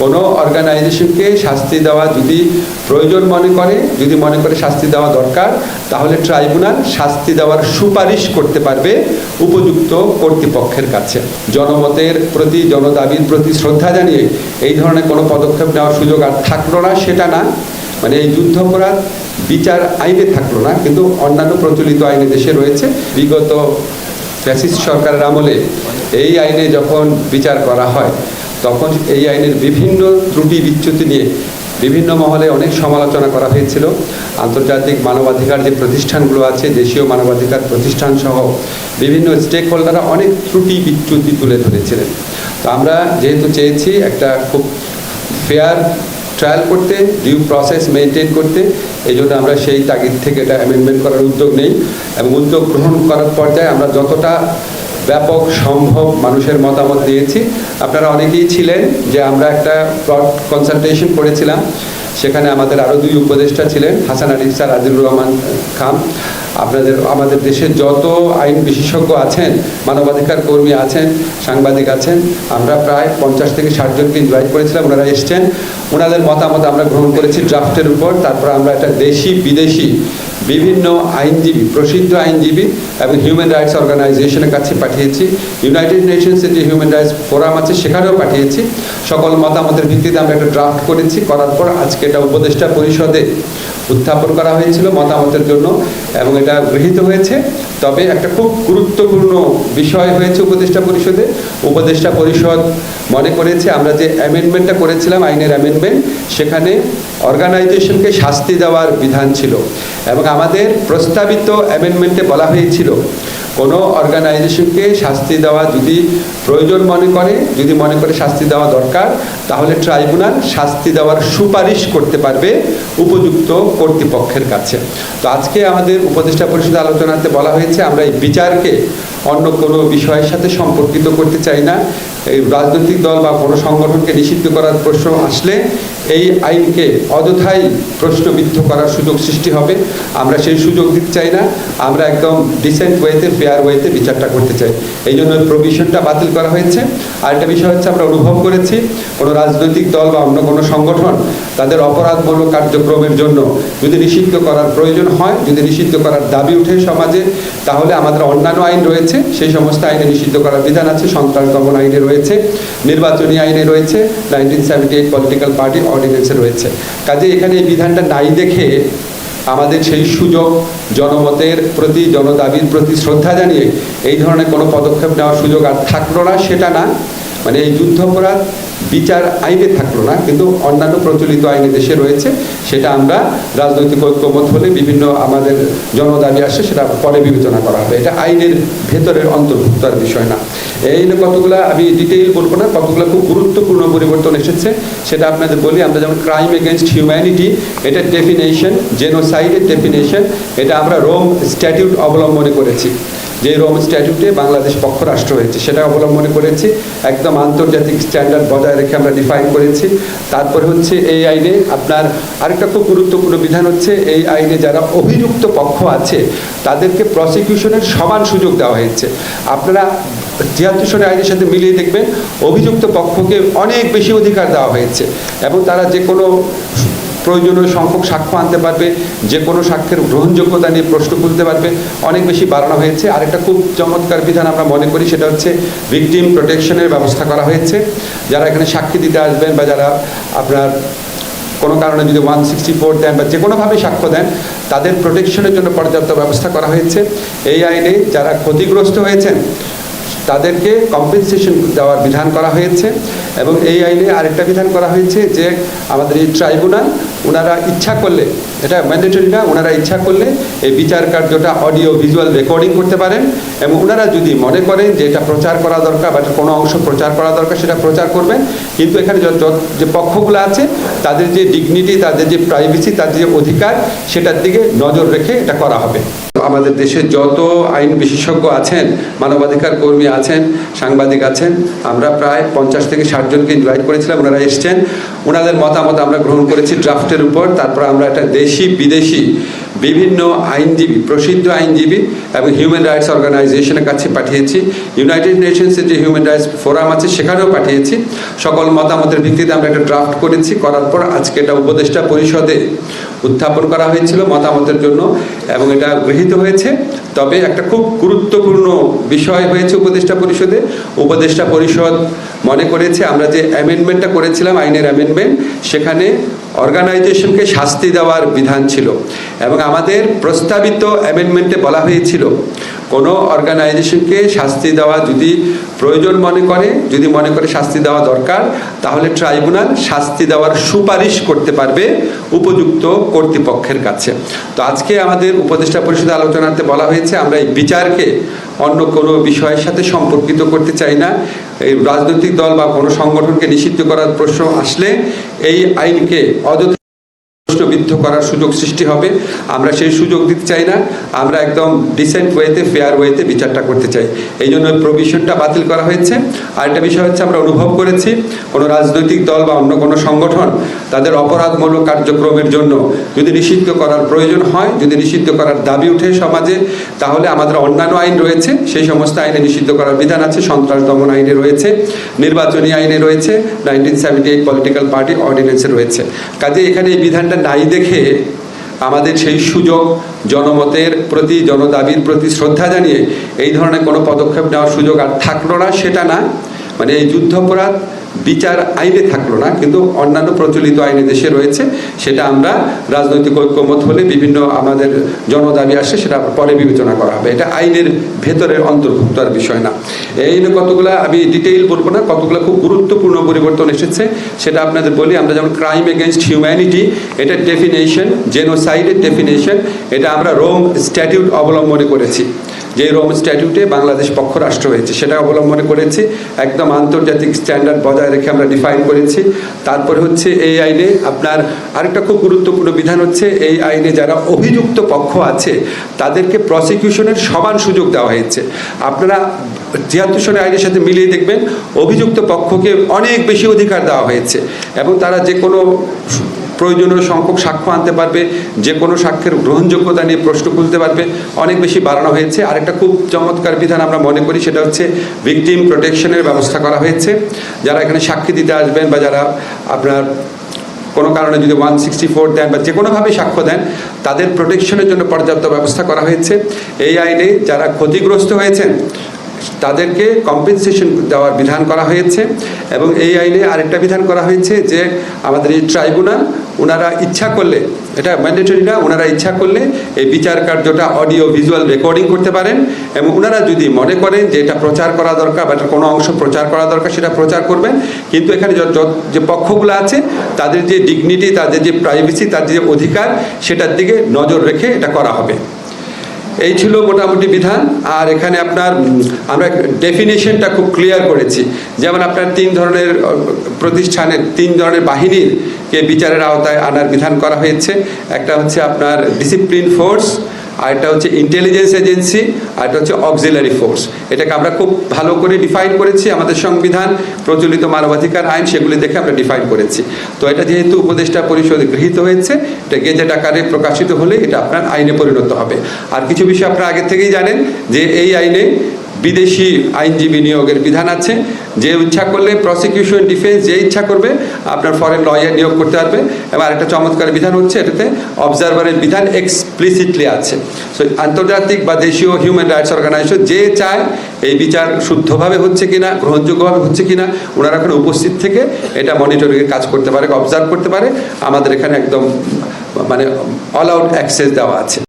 কোনো অর্গানাইজেশনকে শাস্তি দেওয়া যদি প্রয়োজন মনে করে, যদি মনে করে শাস্তি দেওয়া দরকার, তাহলে ট্রাইব্যুনাল শাস্তি দেওয়ার সুপারিশ করতে পারবে উপযুক্ত কর্তৃপক্ষের কাছে। জনমতের প্রতি, জনদাবির প্রতি শ্রদ্ধা জানিয়ে এই ধরনের কোনো পদক্ষেপ নেওয়ার সুযোগ আর থাকল না, সেটা না। মানে এই যুদ্ধ যুদ্ধাপরাধ বিচার আইনে থাকল না, কিন্তু অন্যান্য প্রচলিত আইনে দেশে রয়েছে। বিগত ফ্যাসিস্ট সরকারের আমলে এই আইনে যখন বিচার করা হয় তখন এই আইনের বিভিন্ন ত্রুটি বিচ্যুতি নিয়ে বিভিন্ন মহলে অনেক সমালোচনা করা হয়েছিল। আন্তর্জাতিক মানবাধিকার যে প্রতিষ্ঠানগুলো আছে, দেশীয় মানবাধিকার প্রতিষ্ঠান সহ বিভিন্ন স্টেক হোল্ডাররা অনেক ত্রুটি বিচ্যুতি তুলে ধরেছিলেন। তো আমরা যেহেতু চেয়েছি একটা খুব ফেয়ার ট্রায়াল করতে ডিউ প্রসেস মেনটেন করতে, এই জন্য আমরা সেই তাগিদ থেকে এটা অ্যামেন্ডমেন্ট করার উদ্যোগ নেই এবং উদ্যোগ গ্রহণ করার পর্যায়ে আমরা যতটা ব্যাপক সম্ভব মানুষের মতামত দিয়েছি। আপনারা অনেকেই ছিলেন যে আমরা একটা কনসালটেশন করেছিলাম। সেখানে আমাদের আরও দুই উপদেষ্টা ছিলেন, হাসান আলী স্যার, আজিজুর রহমান খান। আপনাদের, আমাদের দেশের যত আইন বিশেষজ্ঞ আছেন, মানবাধিকার কর্মী আছেন, সাংবাদিক আছেন, আমরা প্রায় পঞ্চাশ থেকে ষাট জনকে ইনভাইট করেছিলাম, ওনারা এসছেন। ওনাদের মতামত আমরা গ্রহণ করেছি ড্রাফটের উপর। তারপর আমরা একটা দেশি, বিদেশি, বিভিন্ন আইনজীবী, প্রসিদ্ধ আইনজীবী এবং হিউম্যান রাইটস অর্গানাইজেশনের কাছে পাঠিয়েছি। ইউনাইটেড নেশনসের যে হিউম্যান রাইটস ফোরাম আছে, সেখানেও পাঠিয়েছি। সকল মতামতের ভিত্তিতে আমরা একটা ড্রাফট করেছি। করার পর আজকে এটা উপদেষ্টা পরিষদে উত্থাপন করা হয়েছিল মতামতের জন্য এবং এটা গৃহীত হয়েছে। তবে একটা খুব গুরুত্বপূর্ণ বিষয় হয়েছে উপদেষ্টা পরিষদে। উপদেষ্টা পরিষদ মনে করেছে, আমরা যে অ্যামেন্ডমেন্টটা করেছিলাম, আইনের অ্যামেন্ডমেন্ট সেখানে অর্গানাইজেশনকে শাস্তি দেওয়ার বিধান ছিল এবং আমাদের প্রস্তাবিত অ্যামেন্ডমেন্টে বলা হয়েছিল। কোনো অর্গানাইজেশনকে শাস্তি দেওয়া যদি প্রয়োজন মনে করে, যদি মনে করে শাস্তি দেওয়া দরকার, তাহলে ট্রাইব্যুনাল শাস্তি দেওয়ার সুপারিশ করতে পারবে উপযুক্ত কর্তৃপক্ষের কাছে। তো আজকে আমাদের উপদেষ্টা পরিষদ আলোচনাতে বলা হয়েছে, আমরা এই বিচারকে অন্য কোনো বিষয়ের সাথে সম্পর্কিত করতে চাই না। এই রাজনৈতিক দল বা কোনো সংগঠনকে নিষিদ্ধ করার প্রশ্ন আসলে এই আইনকে অযথাই প্রশ্নবিদ্ধ করার সুযোগ সৃষ্টি হবে। আমরা সেই সুযোগ দিতে চাই না। আমরা একদম ডিসেন্ট ওয়েতে ফেয়ার ওয়েতে বিচারটা করতে চাই। এই জন্য প্রভিশনটা বাতিল করা হয়েছে। আর একটা বিষয় হচ্ছে, আমরা অনুভব করেছি, কোনো রাজনৈতিক দল বা অন্য কোনো সংগঠন তাদের অপরাধমূলক কার্যক্রমের জন্য যদি নিষিদ্ধ করার প্রয়োজন হয়, যদি নিষিদ্ধ করার দাবি উঠে সমাজে, তাহলে আমাদের অন্যান্য আইন রয়েছে। সেই সমস্ত আইনে নিষিদ্ধ করার বিধান আছে। সন্ত্রাস দমন আইনে রয়েছে। নির্বাচনী আইনে রয়েছে। Nineteen seventy eight political party অর্ডিন্যান্সে রয়েছে। কাজে এখানে এই বিধানটা নাই দেখে আমাদের সেই সুযোগ জনমতের প্রতি, জনদাবির প্রতি শ্রদ্ধা জানিয়ে এই ধরনের কোনো পদক্ষেপ নেওয়ার সুযোগ আর থাকল না, সেটা না। মানে এই যুদ্ধাপরাধ বিচার আইনে থাকল না, কিন্তু অন্যান্য প্রচলিত আইনে দেশে রয়েছে, সেটা আমরা রাজনৈতিক ঐক্যমত হলে বিভিন্ন আমাদের জনদাবি আসে, সেটা পরে বিবেচনা করা হবে। এটা আইনের ভেতরের অন্তর্ভুক্তার বিষয় না। এই কতগুলো আমি ডিটেইল বলব না, কতগুলো খুব গুরুত্বপূর্ণ পরিবর্তন এসেছে, সেটা আপনাদের বলি। আমরা যেমন ক্রাইম এগেনস্ট হিউম্যানিটি এটা ডেফিনেশন জেনোসাইডের ডেফিনেশন এটা আমরা রোম স্ট্যাটিউট অবলম্বনে করেছি। যে রোম স্ট্যাটিউটে বাংলাদেশ পক্ষ রাষ্ট্র হয়েছে, সেটা অবলম্বনে করেছি। একদম আন্তর্জাতিক স্ট্যান্ডার্ড বজায় রেখে আমরা ডিফাইন করেছি। তারপরে হচ্ছে এই আইনে আপনার আরেকটা খুব গুরুত্বপূর্ণ বিধান হচ্ছে, এই আইনে যারা অভিযুক্ত পক্ষ আছে, তাদেরকে প্রসিকিউশনের সমান সুযোগ দেওয়া হয়েছে। আপনারা তিয়াত্তর সনের আইনের সাথে মিলিয়ে দেখবেন, অভিযুক্ত পক্ষকে অনেক বেশি অধিকার দেওয়া হয়েছে। এবং তারা যে কোনো প্রয়োজনীয় সংখ্যক সাক্ষ্য আনতে পারবে, যে কোনো সাক্ষ্যের গ্রহণযোগ্যতা নিয়ে প্রশ্ন তুলতে পারবে, অনেক বেশি বাড়ানো হয়েছে। আরেকটা খুব চমৎকার বিধান আমরা মনে করি, সেটা হচ্ছে ভিকটিম প্রোটেকশনের ব্যবস্থা করা হয়েছে। যারা এখানে সাক্ষী দিতে আসবেন বা যারা আপনার কোনো কারণে যদি ওয়ান সিক্সটি ফোর দেন বা যে কোনোভাবে সাক্ষ্য দেন, তাদের প্রোটেকশনের জন্য পর্যাপ্ত ব্যবস্থা করা হয়েছে। এই আইনে যারা ক্ষতিগ্রস্ত হয়েছেন, তাদেরকে কম্পেনসেশন দেওয়ার বিধান করা হয়েছে। এবং এই আইনে আরেকটা বিধান করা হয়েছে যে আমাদের এই ট্রাইব্যুনাল ওনারা ইচ্ছা করলে, এটা ম্যান্ডেটরি না, ওনারা ইচ্ছা করলে এই বিচার কার্যটা অডিও ভিজুয়াল রেকর্ডিং করতে পারেন এবং ওনারা যদি মনে করেন যে এটা প্রচার করা দরকার বা কোনো অংশ প্রচার করা দরকার, সেটা প্রচার করবেন। কিন্তু এখানে যে পক্ষগুলো আছে, তাদের যে ডিগনিটি তাদের যে প্রাইভেসি তাদের যে অধিকার, সেটার দিকে নজর রেখে এটা করা হবে। আমাদের দেশের যত আইন বিশেষজ্ঞ আছেন, মানবাধিকার কর্মী আছেন, সাংবাদিক আছেন, আমরা প্রায় পঞ্চাশ থেকে ষাট জনকে ইনভাইট করেছিলাম, ওনারা এসছেন। ওনাদের মতামত আমরা গ্রহণ করেছি ড্রাফটের উপর, তারপর আমরা একটা দেশি, বিদেশি, বিভিন্ন আইনজীবী, প্রসিদ্ধ আইনজীবী এবং হিউম্যান রাইটস অর্গানাইজেশনের কাছে পাঠিয়েছি। ইউনাইটেড নেশনসের যে হিউম্যান রাইটস ফোরাম আছে, সেখানেও পাঠিয়েছি। সকল মতামতের ভিত্তিতে আমরা একটা ড্রাফট করেছি, করার পর আজকে এটা উপদেষ্টা পরিষদে উত্থাপন করা হয়েছিল মতামতের জন্য। এবং এটা গৃহীত হয়েছে। তবে একটা খুব গুরুত্বপূর্ণ বিষয় হয়েছে উপদেষ্টা পরিষদে। উপদেষ্টা পরিষদ মনে করেছে, আমরা যে অ্যামেন্ডমেন্টটা করেছিলাম, আইনের অ্যামেন্ডমেন্ট সেখানে অর্গানাইজেশনকে শাস্তি দেওয়ার বিধান ছিল। এবং আমাদের প্রস্তাবিত অ্যামেন্ডমেন্টে বলা হয়েছিল কোনো অর্গানাইজেশনকে শাস্তি দেওয়া যদি প্রয়োজন মনে করে, যদি মনে করে শাস্তি দেওয়া দরকার, তাহলে ট্রাইব্যুনাল শাস্তি দেওয়ার সুপারিশ করতে পারবে উপযুক্ত কর্তৃপক্ষের কাছে। তো আজকে আমাদের উপদেষ্টা পরিষদে আলোচনাতে বলা হয়েছে, আমরা এই বিচারকে অন্য কোনো বিষয়ের সাথে সম্পর্কিত করতে চাই না। এই রাজনৈতিক দল বা কোনো সংগঠনকে নিষিদ্ধ করার প্রশ্ন আসলে এই আইনকে অযথা প্রশ্নবিদ্ধ করার সুযোগ সৃষ্টি হবে। আমরা সেই সুযোগ দিতে চাই না। আমরা একদম ডিসেন্ট ওয়েতে ফেয়ার ওয়েতে বিচারটা করতে চাই। এই জন্য প্রভিশনটা বাতিল করা হয়েছে। আরেকটা বিষয় হচ্ছে আমরা অনুভব করেছি, কোনো রাজনৈতিক দল বা অন্য কোনো সংগঠন তাদের অপরাধমূলক কার্যক্রমের জন্য যদি নিষিদ্ধ করার প্রয়োজন হয়, যদি নিষিদ্ধ করার দাবি উঠে সমাজে, তাহলে আমাদের অন্যান্য আইন রয়েছে। সেই সমস্ত আইনে নিষিদ্ধ করার বিধান আছে। সন্ত্রাস দমন আইনে রয়েছে। নির্বাচনী আইনে রয়েছে। Nineteen seventy eight political party অর্ডিন্যান্সে রয়েছে। কাজে এখানে এই বিধানটা নাই দেখে আমাদের সেই সুযোগ জনমতের প্রতি, জনদাবির প্রতি শ্রদ্ধা জানিয়ে এই ধরনের কোনো পদক্ষেপ নেওয়ার সুযোগ আর থাকল না, সেটা না। মানে এই যুদ্ধাপরাধ বিচার আইনে থাকল না, কিন্তু অন্যান্য প্রচলিত আইনে দেশে রয়েছে, সেটা আমরা রাজনৈতিক ঐক্যমত হলে বিভিন্ন আমাদের জনদাবি আসে, সেটা পরে বিবেচনা করা হবে। এটা আইনের ভেতরের অন্তর্ভুক্ত আর বিষয় না। এই কতগুলো আমি ডিটেইল বলব না, কতগুলো খুব গুরুত্বপূর্ণ পরিবর্তন এসেছে, সেটা আপনাদের বলি, আমরা যেমন ক্রাইম এগেনস্ট হিউম্যানিটি এটা ডেফিনেশন জেনোসাইডের ডেফিনেশন এটা আমরা রোম স্ট্যাটিউট অবলম্বনে করেছি। যে রোম স্ট্যাটিউটে বাংলাদেশ পক্ষ রাষ্ট্র হয়েছে, সেটা অবলম্বনে করেছি, একদম আন্তর্জাতিক স্ট্যান্ডার্ড রেখে আমরা ডিফাইন করেছি। তারপরে হচ্ছে এই আইনে আপনার আরেকটা খুব গুরুত্বপূর্ণ বিধান হচ্ছে, এই আইনে যারা অভিযুক্ত পক্ষ আছে, তাদেরকে প্রসিকিউশনের সমান সুযোগ দেওয়া হয়েছে। আপনারা তিয়াত্তর আইনের সাথে মিলিয়ে দেখবেন, অভিযুক্ত পক্ষকে অনেক বেশি অধিকার দেওয়া হয়েছে। এবং তারা যে কোনো প্রয়োজনীয় সংখ্যক সাক্ষ্য আনতে পারবে, যে কোনো সাক্ষ্যের গ্রহণযোগ্যতা নিয়ে প্রশ্ন খুলতে পারবে। অনেক বেশি বাড়ানো হয়েছে। আরেকটা খুব চমৎকার বিধান আমরা মনে করি, সেটা হচ্ছে ভিকটিম প্রোটেকশনের ব্যবস্থা করা হয়েছে। যারা এখানে সাক্ষী দিতে আসবেন বা যারা আপনার কোনো কারণে যদি ওয়ান সিক্সটি ফোর দেন বা যে কোনোভাবে সাক্ষ্য দেন, তাদের প্রোটেকশনের জন্য পর্যাপ্ত ব্যবস্থা করা হয়েছে। এই আইনে যারা ক্ষতিগ্রস্ত হয়েছেন, তাদেরকে কম্পেনসেশন দেওয়ার বিধান করা হয়েছে। এবং এই আইনে আরেকটা বিধান করা হয়েছে যে আমাদের এই ট্রাইব্যুনাল ওনারা ইচ্ছা করলে, এটা ম্যান্ডেটরি না, ওনারা ইচ্ছা করলে এই বিচার কার্যটা অডিও ভিজুয়াল রেকর্ডিং করতে পারেন এবং ওনারা যদি মনে করেন যে এটা প্রচার করা দরকার বা কোনো অংশ প্রচার করা দরকার, সেটা প্রচার করবেন। কিন্তু এখানে যে পক্ষগুলো আছে, তাদের যে ডিগনিটি তাদের যে প্রাইভেসি তাদের যে অধিকার, সেটার দিকে নজর রেখে এটা করা হবে। এই ছিল মোটামুটি বিধান। আর এখানে আপনার আমরা ডেফিনেশনটা খুব ক্লিয়ার করেছি। যেমন আপনার তিন ধরনের প্রতিষ্ঠানের তিন ধরনের বাহিনীর কে বিচারের আওতায় আনার বিধান করা হয়েছে। একটা হচ্ছে আপনার ডিসিপ্লিন ফোর্স আর একটা হচ্ছে ইন্টেলিজেন্স এজেন্সি আর একটা হচ্ছে অক্সিলারি ফোর্স এটাকে আমরা খুব ভালো করে ডিফাইন করেছি, আমাদের সংবিধান, প্রচলিত মানবাধিকার আইন, সেগুলি দেখে আমরা ডিফাইন করেছি। তো এটা যেহেতু উপদেষ্টা পরিষদে গৃহীত হয়েছে, এটা গেজেট আকারে প্রকাশিত হলে এটা আপনার আইনে পরিণত হবে। আর কিছু বিষয় আপনারা আগে থেকেই জানেন যে এই আইনে বিদেশি আইনজীবী নিয়োগের বিধান আছে। যে ইচ্ছা করলে প্রসিকিউশন ডিফেন্স যে ইচ্ছা করবে, আপনার ফরেন লয়ার নিয়োগ করতে পারবে। এবং আরেকটা চমৎকার বিধান হচ্ছে, এটাতে অবজারভারের বিধান এক্সপ্লিসিটলি আছে। সো আন্তর্জাতিক বা দেশীয় হিউম্যান রাইটস অর্গানাইজেশন যে চায়, এই বিচার শুদ্ধভাবে হচ্ছে কিনা, গ্রহণযোগ্যভাবে হচ্ছে কিনা, ওনারা এখানে উপস্থিত থেকে এটা মনিটরিংয়ের কাজ করতে পারে অবজার্ভ করতে পারে। আমাদের এখানে একদম মানে অল আউট অ্যাক্সেস দেওয়া আছে।